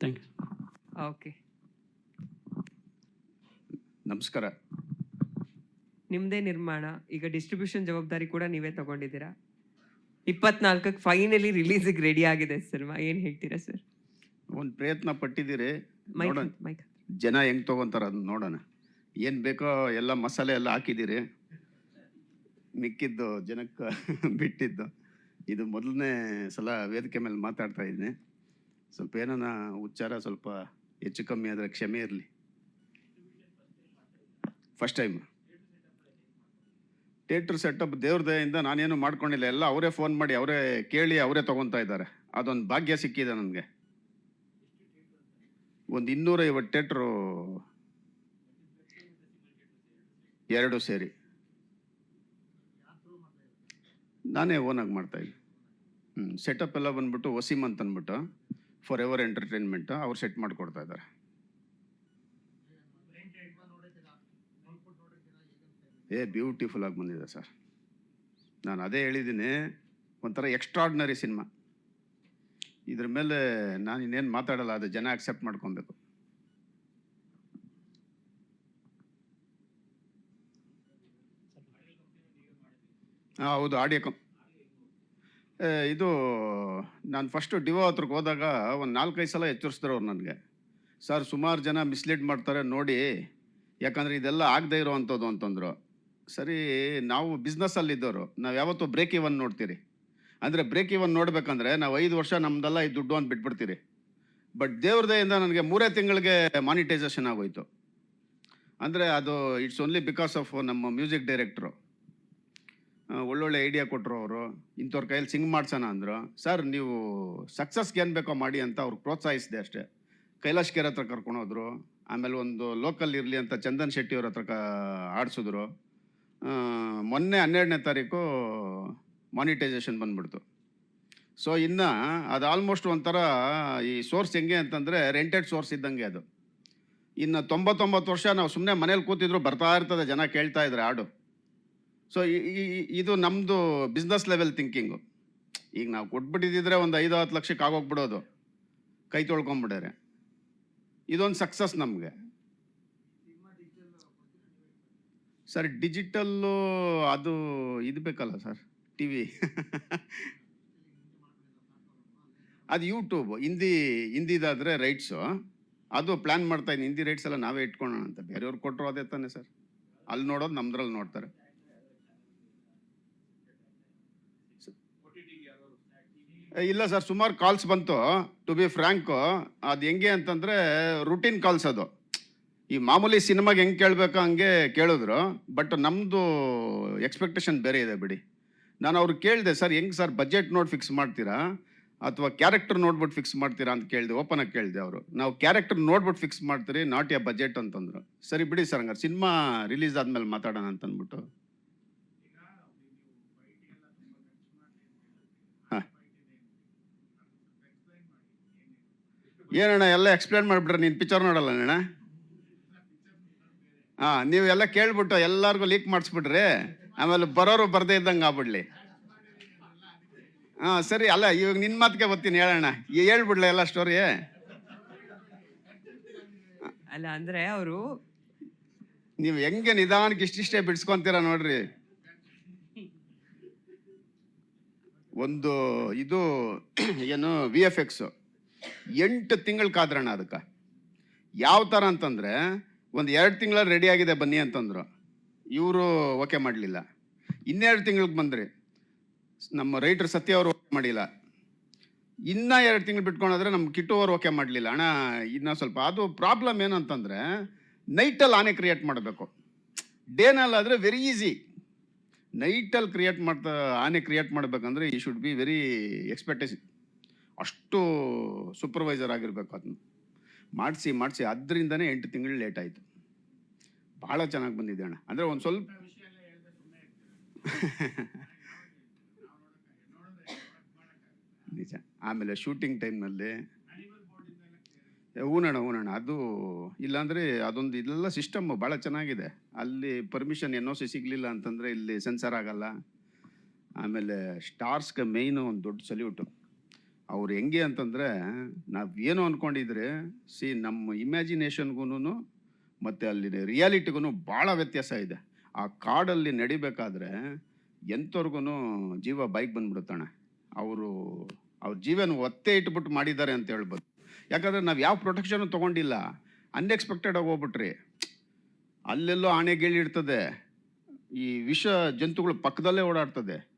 Thank you okay ನಮಸ್ಕಾರ. ನಿಮ್ಮದೇ ನಿರ್ಮಾಣ ಈಗ ಡಿಸ್ಟ್ರಿಬ್ಯೂಷನ್ ಜವಾಬ್ದಾರಿ ಕೂಡ ನೀವೇ ತಗೊಂಡಿದ್ದೀರಾ? ಇಪ್ಪತ್ನಾಲ್ಕಕ್ಕೆ ಫೈನಲಿ ರಿಲೀಸಿಗೆ ರೆಡಿ ಆಗಿದೆ ಸಿನಿಮಾ. ಏನು ಹೇಳ್ತೀರಾ ಸರ್ ಒಂದು ಪ್ರಯತ್ನ ಪಟ್ಟಿದ್ದೀರಿ. ನೋಡೋಣ. ಜನ ಹೆಂಗೆ ತಗೊಂತಾರ ಅದನ್ನ ನೋಡೋಣ. ಏನು ಬೇಕೋ ಎಲ್ಲ ಮಸಾಲೆ ಎಲ್ಲ ಹಾಕಿದ್ದೀರಿ. ಮಿಕ್ಕಿದ್ದು ಜನಕ್ಕೆ ಬಿಟ್ಟಿದ್ದು. ಇದು ಮೊದಲನೇ ಸಲ ವೇದಿಕೆ ಮೇಲೆ ಮಾತಾಡ್ತಾ ಇದ್ದೀನಿ. ಸ್ವಲ್ಪ ಏನಾನ ಉಚ್ಚಾರ ಸ್ವಲ್ಪ ಹೆಚ್ಚು ಕಮ್ಮಿ ಆದರೆ ಕ್ಷಮೆ ಇರಲಿ. ಫಸ್ಟ್ ಟೈಮ್ ಥಿಯೇಟ್ರ್ ಸೆಟಪ್ ದೇವ್ರ ದಯಿಂದ ನಾನೇನು ಮಾಡ್ಕೊಂಡಿಲ್ಲ. ಎಲ್ಲ ಅವರೇ ಫೋನ್ ಮಾಡಿ, ಅವರೇ ಕೇಳಿ, ಅವರೇ ತಗೊತಾ ಇದ್ದಾರೆ. ಅದೊಂದು ಭಾಗ್ಯ ಸಿಕ್ಕಿದೆ ನನಗೆ. ಒಂದು ಇನ್ನೂರೈವತ್ತು ಥಿಯೇಟ್ರು ಎರಡು ಸೇರಿ. ನಾನೇ ಓನಾಗಿ ಮಾಡ್ತಾ ಇದ್ದೆ. ಹ್ಞೂ ಸೆಟಪ್ ಎಲ್ಲ ಬಂದ್ಬಿಟ್ಟು ವಸೀಮ್ ಅಂತ ಅಂದ್ಬಿಟ್ಟು ಫಾರ್ ಎವರ್ ಎಂಟರ್ಟೈನ್ಮೆಂಟ್ ಅವ್ರು ಸೆಟ್ ಮಾಡಿಕೊಡ್ತಾ ಇದ್ದಾರೆ. ಏ ಬ್ಯೂಟಿಫುಲ್ ಆಗಿ ಬಂದಿದೆ ಸರ್. ನಾನು ಅದೇ ಹೇಳಿದ್ದೀನಿ ಒಂಥರ ಎಕ್ಸ್ಟ್ರಾಡ್ನರಿ ಸಿನಿಮಾ ಇದ್ರ ಮೇಲೆ ನಾನು ಇನ್ನೇನು ಮಾತಾಡಲ್ಲ ಅದು ಜನ ಅಕ್ಸೆಪ್ಟ್ ಮಾಡ್ಕೊಬೇಕು. ಹಾಂ ಹೌದು ಆಡಿಯೋ ಕಂ ಏ, ಇದು ನಾನು ಫಸ್ಟು ಡಿವೋ ಹತ್ರಕ್ಕೆ ಹೋದಾಗ ಒಂದು ನಾಲ್ಕೈದು ಸಲ ಎಚ್ಚರಿಸಿದ್ರು ಅವ್ರು ನನಗೆ. ಸರ್, ಸುಮಾರು ಜನ ಮಿಸ್ಲೀಡ್ ಮಾಡ್ತಾರೆ, ನೋಡಿ. ಯಾಕಂದರೆ ಇದೆಲ್ಲ ಆಗದೆ ಇರೋವಂಥದ್ದು ಅಂತಂದರು. ಸರಿ, ನಾವು ಬಿಸ್ನೆಸ್ಸಲ್ಲಿದ್ದವರು ನಾವು ಯಾವತ್ತೂ ಬ್ರೇಕ್ ಇವನ್ ನೋಡ್ತೀರಿ. ಅಂದರೆ ಬ್ರೇಕ್ ಇವನ್ ನೋಡಬೇಕಂದ್ರೆ ನಾವು ಐದು ವರ್ಷ ನಮ್ಮದೆಲ್ಲ ಈ ದುಡ್ಡು ಅಂತ ಬಿಟ್ಬಿಡ್ತೀರಿ. ಬಟ್ ದೇವ್ರದೆಯಿಂದ ನನಗೆ ಮೂರೇ ತಿಂಗಳಿಗೆ ಮಾನಿಟೈಸೇಷನ್ ಆಗೋಯ್ತು. ಅಂದರೆ ಅದು ಇಟ್ಸ್ ಓನ್ಲಿ ಬಿಕಾಸ್ ಆಫ್ ನಮ್ಮ ಮ್ಯೂಸಿಕ್ ಡೈರೆಕ್ಟ್ರು ಒಳ್ಳೊಳ್ಳೆ ಐಡಿಯಾ ಕೊಟ್ಟರು ಅವರು. ಇಂಥವ್ರ ಕೈಯಲ್ಲಿ ಸಿಂಗ್ ಮಾಡ್ಸೋಣ ಅಂದರು. ಸರ್ ನೀವು ಸಕ್ಸಸ್ಗೆ ಏನು ಬೇಕೋ ಮಾಡಿ ಅಂತ ಅವ್ರು ಪ್ರೋತ್ಸಾಹಿಸಿದೆ ಅಷ್ಟೇ. ಕೈಲಾಶ್ ಕೇರ್ ಹತ್ರ ಕರ್ಕೊಂಡೋದ್ರು ಆಮೇಲೆ ಒಂದು ಲೋಕಲ್ ಇರಲಿ ಅಂತ ಚಂದನ್ ಶೆಟ್ಟಿ ಅವ್ರ ಹತ್ರ ಆಡಿಸಿದ್ರು. ಮೊನ್ನೆ ಹನ್ನೆರಡನೇ ತಾರೀಕು ಮಾನಿಟೈಸೇಷನ್ ಬಂದ್ಬಿಡ್ತು. ಸೊ ಇನ್ನು ಅದು ಆಲ್ಮೋಸ್ಟ್ ಒಂಥರ ಈ ಸೋರ್ಸ್ ಹೆಂಗೆ ಅಂತಂದರೆ ರೆಂಟೆಡ್ ಸೋರ್ಸ್ ಇದ್ದಂಗೆ ಅದು. ಇನ್ನು ತೊಂಬತ್ತೊಂಬತ್ತು ವರ್ಷ ನಾವು ಸುಮ್ಮನೆ ಮನೇಲಿ ಕೂತಿದ್ರು ಬರ್ತಾ ಇರ್ತದೆ ಜನ ಕೇಳ್ತಾ ಇದ್ದಾರೆ ಹಾಡು ಸೊ ಇದು ನಮ್ಮದು ಬಿಸ್ನೆಸ್ ಲೆವೆಲ್ ಥಿಂಕಿಂಗು ಈಗ ನಾವು ಕೊಟ್ಬಿಟ್ಟಿದ್ದಿದ್ರೆ ಒಂದು ಐದು, ಹತ್ತು ಲಕ್ಷಕ್ಕೆ ಆಗೋಗ್ಬಿಡೋದು. ಕೈ ತೊಳ್ಕೊಂಬಿಡ್ಯಾರೆ ಇದೊಂದು ಸಕ್ಸಸ್ ನಮಗೆ. ಸರ್ ಡಿಜಿಟಲ್ಲು ಅದು ಇದು ಬೇಕಲ್ಲ ಸರ್? ಟಿ ವಿ ಅದು ಯೂಟ್ಯೂಬ್ ಹಿಂದಿ, ಹಿಂದಿದಾದರೆ ರೈಟ್ಸು ಅದು ಪ್ಲ್ಯಾನ್ ಮಾಡ್ತಾ ಹಿಂದಿ ರೈಟ್ಸ್ ಎಲ್ಲ ನಾವೇ ಇಟ್ಕೊಳ್ಳೋಣ ಅಂತ. ಬೇರೆಯವ್ರು ಕೊಟ್ಟರು ಅದೇ ತಾನೇ ಸರ್. ಅಲ್ಲಿ ನೋಡೋದು ನಮ್ದ್ರಲ್ಲಿ ನೋಡ್ತಾರೆ ಏ, ಇಲ್ಲ ಸರ್, ಸುಮಾರು ಕಾಲ್ಸ್ ಬಂತು. ಟು ಬಿ ಫ್ರ್ಯಾಂಕು ಅದು ಹೆಂಗೆ ಅಂತಂದರೆ ರುಟೀನ್ ಕಾಲ್ಸ್ ಅದು. ಈ ಮಾಮೂಲಿ ಸಿನಿಮಾಗೆ ಹೆಂಗೆ ಕೇಳಬೇಕು ಹಂಗೆ ಕೇಳಿದ್ರು ಬಟ್ ನಮ್ಮದು ಎಕ್ಸ್ಪೆಕ್ಟೇಷನ್ ಬೇರೆ ಇದೆ ಬಿಡಿ. ನಾನು ಅವ್ರು ಕೇಳಿದೆ, ಸರ್, ಹೆಂಗೆ ಸರ್ ಬಜೆಟ್ ನೋಡಿ ಫಿಕ್ಸ್ ಮಾಡ್ತೀರಾ? ಅಥವಾ ಕ್ಯಾರೆಕ್ಟರ್ ನೋಡ್ಬಿಟ್ಟು ಫಿಕ್ಸ್ ಮಾಡ್ತೀರಾ? ಅಂತ ಕೇಳಿದೆ ಓಪನ್ ಆಗಿ ಕೇಳಿದೆ ಅವರು. ನಾವು ಕ್ಯಾರೆಕ್ಟರ್ ನೋಡ್ಬಿಟ್ಟು ಫಿಕ್ಸ್ ಮಾಡ್ತೀರಿ ನಾಟ್ ಎ ಬಜೆಟ್ ಅಂತಂದ್ರು. ಸರಿ ಬಿಡಿ ಸರ್, ಹಂಗಾರೆ ಸಿನಿಮಾ ರಿಲೀಸ್ ಆದಮೇಲೆ ಮಾತಾಡೋಣ ಅಂತಂದ್ಬಿಟ್ಟು. ಏನಣ್ಣ ಎಲ್ಲ ಎಕ್ಸ್ಪ್ಲೇನ್ ಮಾಡಿಬಿಟ್ರೆ ನೀನು ಪಿಕ್ಚರ್ ನೋಡಲ್ಲ ಅಣ್ಣ? ಹಾಂ ನೀವು ಎಲ್ಲ ಕೇಳ್ಬಿಟ್ಟು ಎಲ್ಲರಿಗೂ ಲೀಕ್ ಮಾಡಿಸ್ಬಿಟ್ರಿ ಆಮೇಲೆ ಬರೋರು ಬರದೇ ಇದ್ದಂಗೆ ಆಗ್ಬಿಡ್ಲಿ. ಹಾಂ ಸರಿ ಅಲ್ಲ ಇವಾಗ ನಿನ್ನ ಮಾತಿಗೆ ಬರ್ತೀನಿ ಹೇಳೋಣ ಹೇಳ್ಬಿಡ್ಲ ಎಲ್ಲ ಸ್ಟೋರಿ ಅಲ್ಲ ಅಂದ್ರೆ ಅವರು ನೀವು ಹೆಂಗೆ ನಿಧಾನಕ್ಕೆ ಇಷ್ಟಿಷ್ಟೇ ಬಿಡ್ಸ್ಕೊಂತೀರ ನೋಡ್ರಿ. ಒಂದು ಇದು ಏನು ವಿ ಎಫ್ ಎಕ್ಸು ಎಂಟು ತಿಂಗಳು ಕಾದ್ರಣ ಅದಕ್ಕೆ. ಯಾವ ಥರ ಅಂತಂದರೆ, ಒಂದು ಎರಡು ತಿಂಗಳ ರೆಡಿ ಆಗಿದೆ ಬನ್ನಿ ಅಂತಂದರು. ಇವರು ಓಕೆ ಮಾಡಲಿಲ್ಲ. ಇನ್ನೆರಡು ತಿಂಗಳಿಗೆ ಬಂದ್ರಿ. ನಮ್ಮ ರೈಟರ್ ಸತ್ಯ ಅವರು ಓಕೆ ಮಾಡಿಲ್ಲ. ಇನ್ನೂ ಎರಡು ತಿಂಗಳು ಬಿಟ್ಕೊಂಡಾದ್ರೆ ನಮ್ಮ ಕಿಟ್ಟು ಅವರು ಓಕೆ ಮಾಡಲಿಲ್ಲ. ಅಣ್ಣ, ಇನ್ನೂ ಸ್ವಲ್ಪ ಅದು ಪ್ರಾಬ್ಲಮ್ ಏನಂತಂದರೆ ನೈಟಲ್ಲಿ ಆನೆ ಕ್ರಿಯೇಟ್ ಮಾಡಬೇಕು. ಡೇನಲ್ಲಾದರೆ ವೆರಿ ಈಸಿ ನೈಟಲ್ಲಿ ಕ್ರಿಯೇಟ್ ಮಾಡ್ತಾ, ಆನೆ ಕ್ರಿಯೇಟ್ ಮಾಡಬೇಕಂದ್ರೆ ಈ ಶುಡ್ ಬಿ ವೆರಿ ಎಕ್ಸ್ಪೆಕ್ಟೇಷನ್ ಅಷ್ಟು ಸೂಪರ್ವೈಸರ್ ಆಗಿರಬೇಕು ಅದನ್ನ ಮಾಡಿಸಿ ಮಾಡಿಸಿ ಅದರಿಂದನೇ ಎಂಟು ತಿಂಗಳು ಲೇಟ್ ಆಯಿತು. ಭಾಳ ಚೆನ್ನಾಗಿ ಬಂದಿದೆ ಅಣ್ಣ. ಅಂದರೆ ಒಂದು ಸ್ವಲ್ಪ ನಿಜ. ಆಮೇಲೆ ಶೂಟಿಂಗ್ ಟೈಮ್ನಲ್ಲಿ ಊನಣ್ಣ ಊನಣ್ಣ ಅದು ಇಲ್ಲಾಂದರೆ ಅದೊಂದು ಇದೆಲ್ಲ ಸಿಸ್ಟಮ್ ಭಾಳ ಚೆನ್ನಾಗಿದೆ. ಅಲ್ಲಿ ಪರ್ಮಿಷನ್ ಎನ್ ಒ ಸಿ ಸಿಗಲಿಲ್ಲ ಅಂತಂದರೆ ಇಲ್ಲಿ ಸೆನ್ಸರ್ ಆಗಲ್ಲ. ಆಮೇಲೆ ಸ್ಟಾರ್ಸ್ಗೆ ಮೇಯ್ನು ಒಂದು ದೊಡ್ಡ ಸಲ್ಯೂಟು ಅವ್ರು ಹೆಂಗೆ ಅಂತಂದರೆ, ನಾವು ಏನು ಅಂದ್ಕೊಂಡಿದ್ರೆ ಸಿ ನಮ್ಮ ಇಮ್ಯಾಜಿನೇಷನ್ಗೂ ಮತ್ತು ಅಲ್ಲಿ ರಿಯಾಲಿಟಿಗೂ ಭಾಳ ವ್ಯತ್ಯಾಸ ಇದೆ. ಆ ಕಾಡಲ್ಲಿ ನಡಿಬೇಕಾದ್ರೆ ಎಂಥವ್ರಿಗೂ ಜೀವ ಬೈಕ್ ಬಂದ್ಬಿಡುತ್ತಣ್ಣ. ಅವರು, ಅವ್ರ ಜೀವನ ಒತ್ತೆ ಇಟ್ಬಿಟ್ಟು ಮಾಡಿದ್ದಾರೆ ಅಂತ ಹೇಳ್ಬೋದು. ಯಾಕಂದರೆ ನಾವು ಯಾವ ಪ್ರೊಟೆಕ್ಷನು ತೊಗೊಂಡಿಲ್ಲ. ಅನ್ಎಕ್ಸ್ಪೆಕ್ಟೆಡ್ ಆಗಿ ಹೋಗ್ಬಿಟ್ರಿ. ಅಲ್ಲೆಲ್ಲೋ ಆಣೆ ಇರ್ತದೆ ಈ ವಿಷ ಜಂತುಗಳು ಪಕ್ಕದಲ್ಲೇ ಓಡಾಡ್ತದೆ.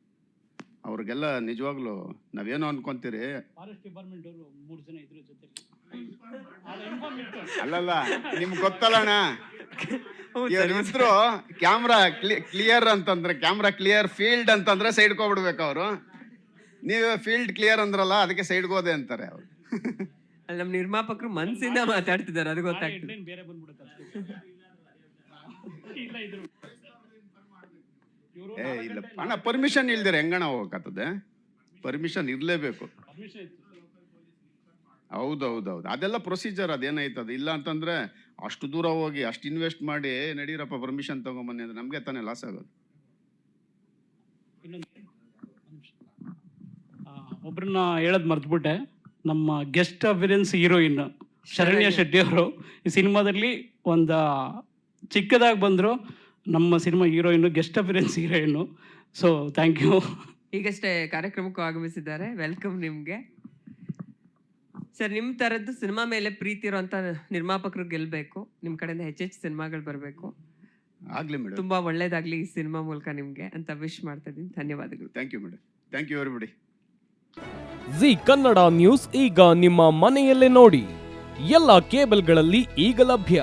ಅವ್ರಿಗೆಲ್ಲ ನಿಜವಾಗ್ಲೂ ನಾವೇನೋ ಅನ್ಕೊಂತೀರಿ? ಫಾರೆಸ್ಟ್ ಡಿಪಾರ್ಟ್ಮೆಂಟ್ ಅವರು ಮೂರು ಜನ ಇದ್ರ ಜೊತೆ ಅಲ್ಲಲ್ಲ ನಿಮ್ಗೆ ಗೊತ್ತಲ್ಲಣ್ಣ ಇದ್ರು ಕ್ಯಾಮ್ರಾ ಕ್ಲಿಯರ್ ಅಂತಂದ್ರೆ ಕ್ಯಾಮ್ರಾ ಕ್ಲಿಯರ್ ಫೀಲ್ಡ್ ಅಂತಂದ್ರೆ ಸೈಡ್ ಕೋಬಿಡ್ಬೇಕು ಅವರು. ನೀವು ಫೀಲ್ಡ್ ಕ್ಲಿಯರ್ ಅಂದ್ರಲ್ಲ ಅದಕ್ಕೆ ಸೈಡ್ ಹೋದೆ ಅಂತಾರೆ ಅವ್ರು. ಅಲ್ಲಿ ನಮ್ಮ ನಿರ್ಮಾಪಕರು ಮನ್ಸಿಂದ ಮಾತಾಡ್ತಿದ್ದಾರೆ ಅದು ಗೊತ್ತಾಗ್ತದೆ ಹೆಡ್ಲೈನ್ ಬೇರೆ ಬಂದ್ಬಿಡುತ್ತೆ ಅಷ್ಟೇ ಇಲ್ಲ ಇದ್ರು ಇವರು ಏ ಇಲ್ಲ. ಅಣ್ಣ ಪರ್ಮಿಷನ್ ಇಲ್ದಿರ ಹೆಂಗಣ ಹೋಗಕತ್ತದೆ ಪರ್ಮಿಷನ್ ಇರಲೇಬೇಕು. ಹೌದು ಹೌದು ಹೌದು ಅದೆಲ್ಲ ಪ್ರೊಸೀಜರ್ ಅದು ಇಲ್ಲ ಅಂತಂದ್ರೆ ಅಷ್ಟು ದೂರ ಹೋಗಿ ಅಷ್ಟು ಇನ್ವೆಸ್ಟ್ ಮಾಡಿ ನಡೀರಪ್ಪ ಪರ್ಮಿಷನ್ ತಗೊಂಬನ್ನಿ ಅಂದ್ರೆ ನಮಗೆ ತಾನೇ ಲಾಸ್ ಆಗೋದು. ಇನ್ನೊಂದು ನಿಮಿಷ. ಆ, ಒಬ್ರನ್ನ ಹೇಳೋದು ಮರ್ತ್ಬಿಟ್ಟೆ. ನಮ್ಮ guest appearance heroine Sharanya Shetty ಅವರು ಈ ಸಿನಿಮಾದಲ್ಲಿ ಒಂದು ಚಿಕ್ಕದಾಗಿ ಬಂದರು. ನಮ್ಮ ಸಿನಿಮಾ ಹೀರೋಯಿನ್ ಗೆಸ್ಟ್ ಅಪಿರೆನ್ಸ್ ಹೀರೋಯಿನ್ನು ಸೊ ಥ್ಯಾಂಕ್ ಯು ಈಗಷ್ಟೇ ಕಾರ್ಯಕ್ರಮಕ್ಕೂ ಆಗಮಿಸಿದ್ದಾರೆ. ವೆಲ್ಕಮ್ ನಿಮಗೆ. ಸರ್ ನಿಮ್ಮ ತರದ್ದು ಸಿನಿಮಾ ಮೇಲೆ ಪ್ರೀತಿ ಇರುವಂತ ನಿರ್ಮಾಪಕರು ಗೆಲ್ಬೇಕು. ನಿಮ್ಮ ಕಡೆಯಿಂದ ಹೆಚ್ಚೆಚ್ಚು ಸಿನಿಮಾಗಳು ಬರಬೇಕು. ಆಗಲಿ ಮೇಡಮ್. ತುಂಬಾ ಒಳ್ಳೇದಾಗಲಿ ಈ ಸಿನಿಮಾ ಮೂಲಕ ನಿಮಗೆ ಅಂತ ವಿಶ್ ಮಾಡ್ತಾ ಇದ್ದೀನಿ. ಧನ್ಯವಾದಗಳು. Thank you madam thank you everybody Zee Kannada news ಈಗ ನಿಮ್ಮ ಮನೆಯಲ್ಲೇ ನೋಡಿ. ಎಲ್ಲ ಕೇಬಲ್ಗಳಲ್ಲಿ ಈಗ ಲಭ್ಯ.